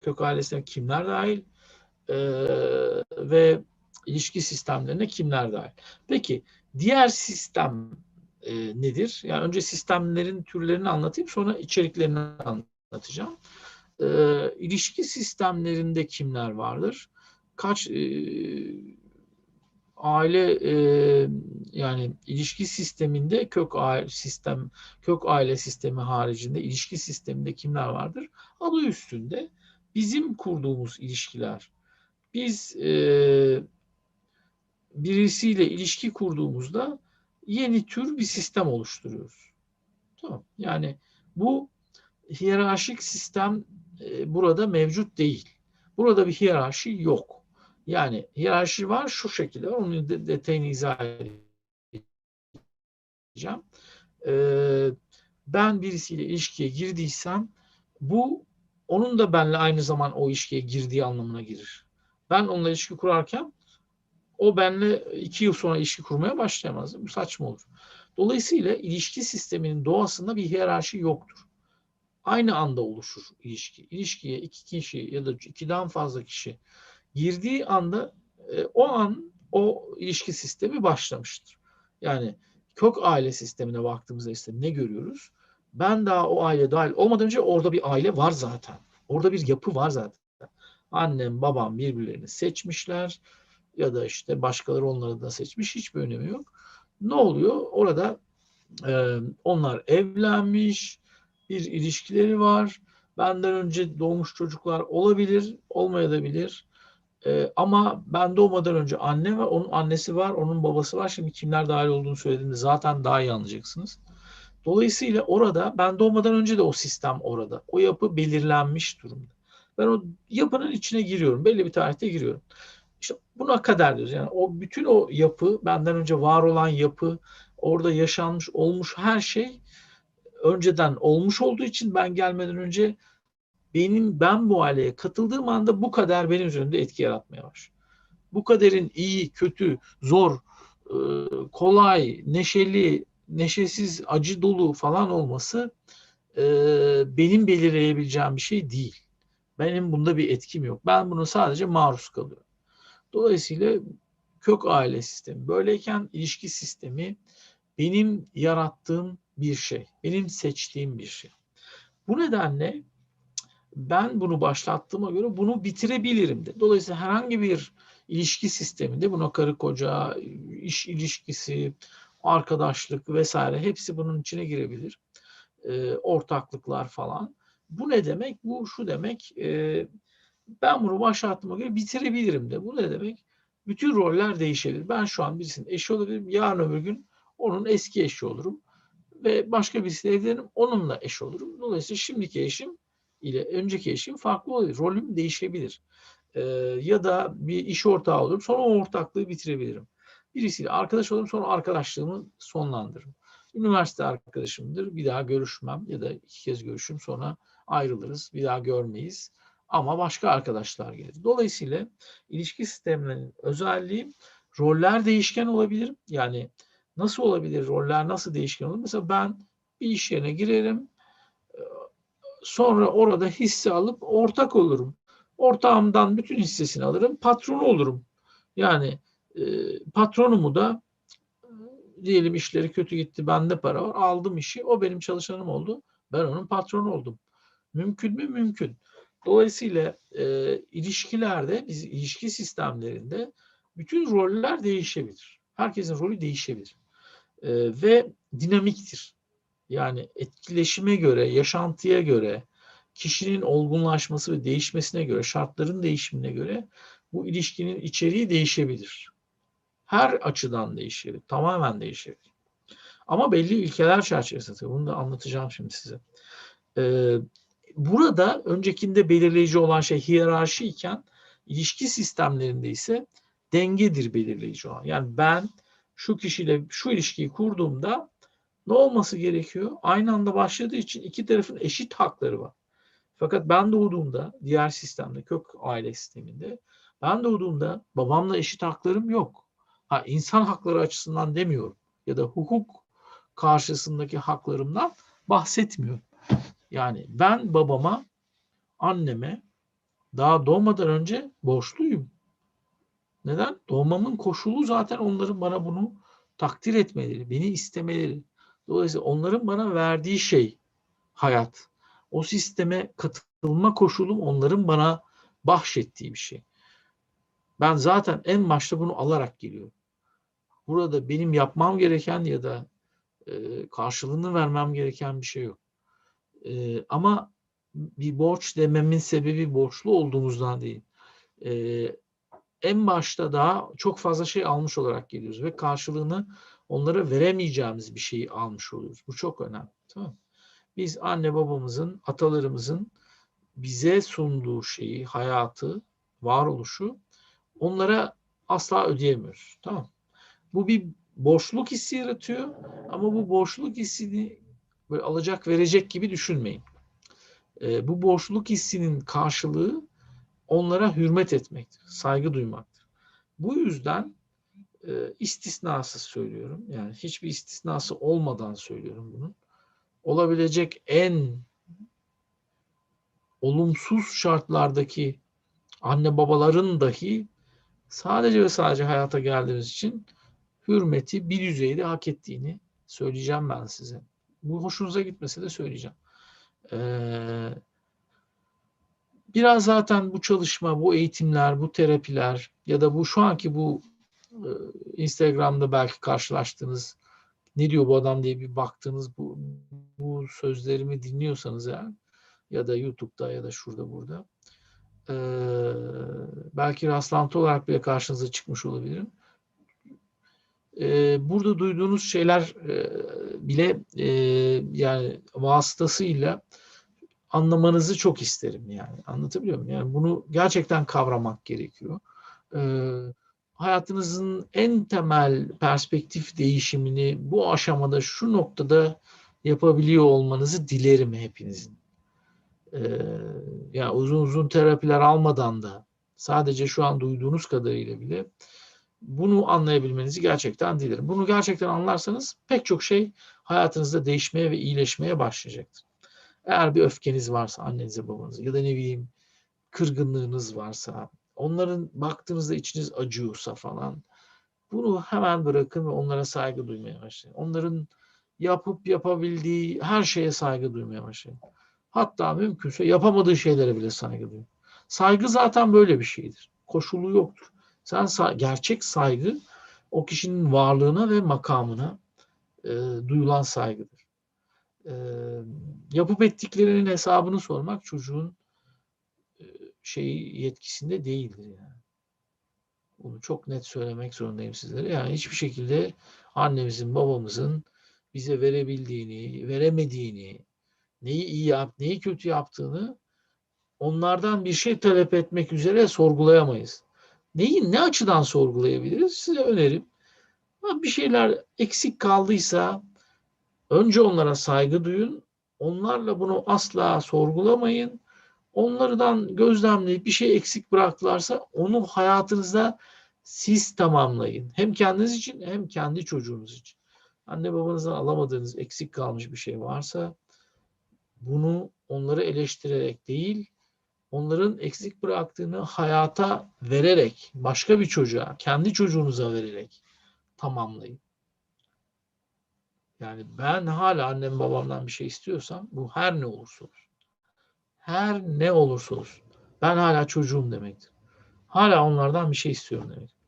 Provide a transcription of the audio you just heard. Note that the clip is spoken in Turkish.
kök ailesine kimler dahil Ee, ve ilişki sistemlerine kimler dahil. Peki diğer sistem e, nedir? Yani önce sistemlerin türlerini anlatayım sonra içeriklerini anlatacağım. Ee, ilişki sistemlerinde kimler vardır? Kaç e, aile e, yani ilişki sisteminde kök aile sistem kök aile sistemi haricinde ilişki sisteminde kimler vardır? Adı üstünde bizim kurduğumuz ilişkiler. Biz e, birisiyle ilişki kurduğumuzda yeni tür bir sistem oluşturuyoruz. Tamam. Yani bu hiyerarşik sistem e, burada mevcut değil. Burada bir hiyerarşi yok. Yani hiyerarşi var şu şekilde. Onun de, detayını izah edeceğim. Ee, ben birisiyle ilişkiye girdiysem bu onun da benle aynı zaman o ilişkiye girdiği anlamına gelir. Ben onunla ilişki kurarken o benle iki yıl sonra ilişki kurmaya başlayamaz. Bu saçma olur. Dolayısıyla ilişki sisteminin doğasında bir hiyerarşi yoktur. Aynı anda oluşur ilişki. İlişkiye iki kişi ya da ikiden fazla kişi girdiği anda e, o an o ilişki sistemi başlamıştır. Yani kök aile sistemine baktığımızda işte ne görüyoruz? Ben daha o aile dahil olmadan önce orada bir aile var zaten. Orada bir yapı var zaten. Annem, babam birbirlerini seçmişler ya da işte başkaları onları da seçmiş. Hiçbir önemi yok. Ne oluyor? Orada e, onlar evlenmiş, bir ilişkileri var. Benden önce doğmuş çocuklar olabilir, olmayabilir. Ee, ama ben doğmadan önce anne var, onun annesi var, onun babası var. Şimdi kimler dahil olduğunu söylediğimde zaten daha iyi anlayacaksınız. Dolayısıyla orada ben doğmadan önce de o sistem orada. O yapı belirlenmiş durumda. Ben o yapının içine giriyorum. Belli bir tarihte giriyorum. İşte buna kadar diyoruz. Yani o bütün o yapı, benden önce var olan yapı, orada yaşanmış, olmuş her şey önceden olmuş olduğu için ben gelmeden önce benim ben bu aileye katıldığım anda bu kadar benim üzerinde etki yaratmaya başlıyor. Bu kaderin iyi, kötü, zor, e, kolay, neşeli, neşesiz, acı dolu falan olması e, benim belirleyebileceğim bir şey değil. Benim bunda bir etkim yok. Ben bunu sadece maruz kalıyorum. Dolayısıyla kök aile sistemi böyleyken ilişki sistemi benim yarattığım bir şey. Benim seçtiğim bir şey. Bu nedenle ben bunu başlattığıma göre bunu bitirebilirim de. Dolayısıyla herhangi bir ilişki sisteminde buna karı koca, iş ilişkisi, arkadaşlık vesaire hepsi bunun içine girebilir. E, ortaklıklar falan. Bu ne demek? Bu şu demek. E, ben bunu başlattığıma göre bitirebilirim de. Bu ne demek? Bütün roller değişebilir. Ben şu an birisinin eşi olabilirim. Yarın öbür gün onun eski eşi olurum. Ve başka birisiyle evlenirim. Onunla eş olurum. Dolayısıyla şimdiki eşim ile önceki eşim farklı olabilir. Rolüm değişebilir. Ee, ya da bir iş ortağı olurum. Sonra o ortaklığı bitirebilirim. Birisiyle arkadaş olurum. Sonra arkadaşlığımı sonlandırırım. Üniversite arkadaşımdır. Bir daha görüşmem ya da iki kez görüşürüm. Sonra ayrılırız. Bir daha görmeyiz. Ama başka arkadaşlar gelir. Dolayısıyla ilişki sistemlerinin özelliği roller değişken olabilir. Yani nasıl olabilir? Roller nasıl değişken olur? Mesela ben bir iş yerine girerim sonra orada hisse alıp ortak olurum. Ortağımdan bütün hissesini alırım, patronu olurum. Yani e, patronumu da diyelim işleri kötü gitti, bende para var, aldım işi, o benim çalışanım oldu, ben onun patronu oldum. Mümkün mü? Mümkün. Dolayısıyla e, ilişkilerde, biz ilişki sistemlerinde bütün roller değişebilir. Herkesin rolü değişebilir. E, ve dinamiktir. Yani etkileşime göre, yaşantıya göre, kişinin olgunlaşması ve değişmesine göre, şartların değişimine göre bu ilişkinin içeriği değişebilir. Her açıdan değişebilir, tamamen değişebilir. Ama belli ilkeler çerçevesinde, bunu da anlatacağım şimdi size. Ee, burada öncekinde belirleyici olan şey hiyerarşi iken, ilişki sistemlerinde ise dengedir belirleyici olan. Yani ben şu kişiyle şu ilişkiyi kurduğumda ne olması gerekiyor? Aynı anda başladığı için iki tarafın eşit hakları var. Fakat ben doğduğumda diğer sistemde, kök aile sisteminde ben doğduğumda babamla eşit haklarım yok. Ha, insan hakları açısından demiyorum ya da hukuk karşısındaki haklarımdan bahsetmiyorum. Yani ben babama, anneme daha doğmadan önce borçluyum. Neden? Doğmamın koşulu zaten onların bana bunu takdir etmeleri, beni istemeleri. Dolayısıyla onların bana verdiği şey hayat. O sisteme katılma koşulum onların bana bahşettiği bir şey. Ben zaten en başta bunu alarak geliyorum. Burada benim yapmam gereken ya da e, karşılığını vermem gereken bir şey yok. E, ama bir borç dememin sebebi borçlu olduğumuzdan değil. E, en başta daha çok fazla şey almış olarak geliyoruz ve karşılığını onlara veremeyeceğimiz bir şeyi almış oluyoruz. Bu çok önemli. Tamam Biz anne babamızın, atalarımızın bize sunduğu şeyi, hayatı, varoluşu onlara asla ödeyemiyoruz. Tamam Bu bir borçluluk hissi yaratıyor ama bu borçluluk hissini böyle alacak verecek gibi düşünmeyin. E, bu borçluluk hissinin karşılığı onlara hürmet etmektir, saygı duymaktır. Bu yüzden e, istisnasız söylüyorum. Yani hiçbir istisnası olmadan söylüyorum bunu. Olabilecek en olumsuz şartlardaki anne babaların dahi sadece ve sadece hayata geldiğimiz için hürmeti bir düzeyde hak ettiğini söyleyeceğim ben size. Bu hoşunuza gitmese de söyleyeceğim. Ee, biraz zaten bu çalışma, bu eğitimler, bu terapiler ya da bu şu anki bu e, Instagram'da belki karşılaştığınız ne diyor bu adam diye bir baktığınız bu, bu sözlerimi dinliyorsanız eğer ya da YouTube'da ya da şurada burada e, belki rastlantı olarak bile karşınıza çıkmış olabilirim. E, burada duyduğunuz şeyler e, bile e, yani vasıtasıyla anlamanızı çok isterim yani. Anlatabiliyor muyum? Yani bunu gerçekten kavramak gerekiyor. Ee, hayatınızın en temel perspektif değişimini bu aşamada şu noktada yapabiliyor olmanızı dilerim hepinizin. Ee, yani uzun uzun terapiler almadan da sadece şu an duyduğunuz kadarıyla bile bunu anlayabilmenizi gerçekten dilerim. Bunu gerçekten anlarsanız pek çok şey hayatınızda değişmeye ve iyileşmeye başlayacaktır. Eğer bir öfkeniz varsa annenize babanıza ya da ne bileyim kırgınlığınız varsa onların baktığınızda içiniz acıyorsa falan bunu hemen bırakın ve onlara saygı duymaya başlayın. Onların yapıp yapabildiği her şeye saygı duymaya başlayın. Hatta mümkünse yapamadığı şeylere bile saygı duyun. Saygı zaten böyle bir şeydir. Koşulu yoktur. Sen gerçek saygı o kişinin varlığına ve makamına e, duyulan saygıdır e, yapıp ettiklerinin hesabını sormak çocuğun e, şeyi yetkisinde değildir yani. Bunu çok net söylemek zorundayım sizlere. Yani hiçbir şekilde annemizin, babamızın bize verebildiğini, veremediğini, neyi iyi yap, neyi kötü yaptığını onlardan bir şey talep etmek üzere sorgulayamayız. Neyi ne açıdan sorgulayabiliriz? Size önerim. Bir şeyler eksik kaldıysa Önce onlara saygı duyun. Onlarla bunu asla sorgulamayın. Onlardan gözlemleyip bir şey eksik bıraktılarsa onu hayatınızda siz tamamlayın. Hem kendiniz için hem kendi çocuğunuz için. Anne babanızdan alamadığınız eksik kalmış bir şey varsa bunu onları eleştirerek değil, onların eksik bıraktığını hayata vererek, başka bir çocuğa, kendi çocuğunuza vererek tamamlayın. Yani ben hala annem babamdan bir şey istiyorsam bu her ne olursa olsun. Her ne olursa olsun. Ben hala çocuğum demektir. Hala onlardan bir şey istiyorum demek.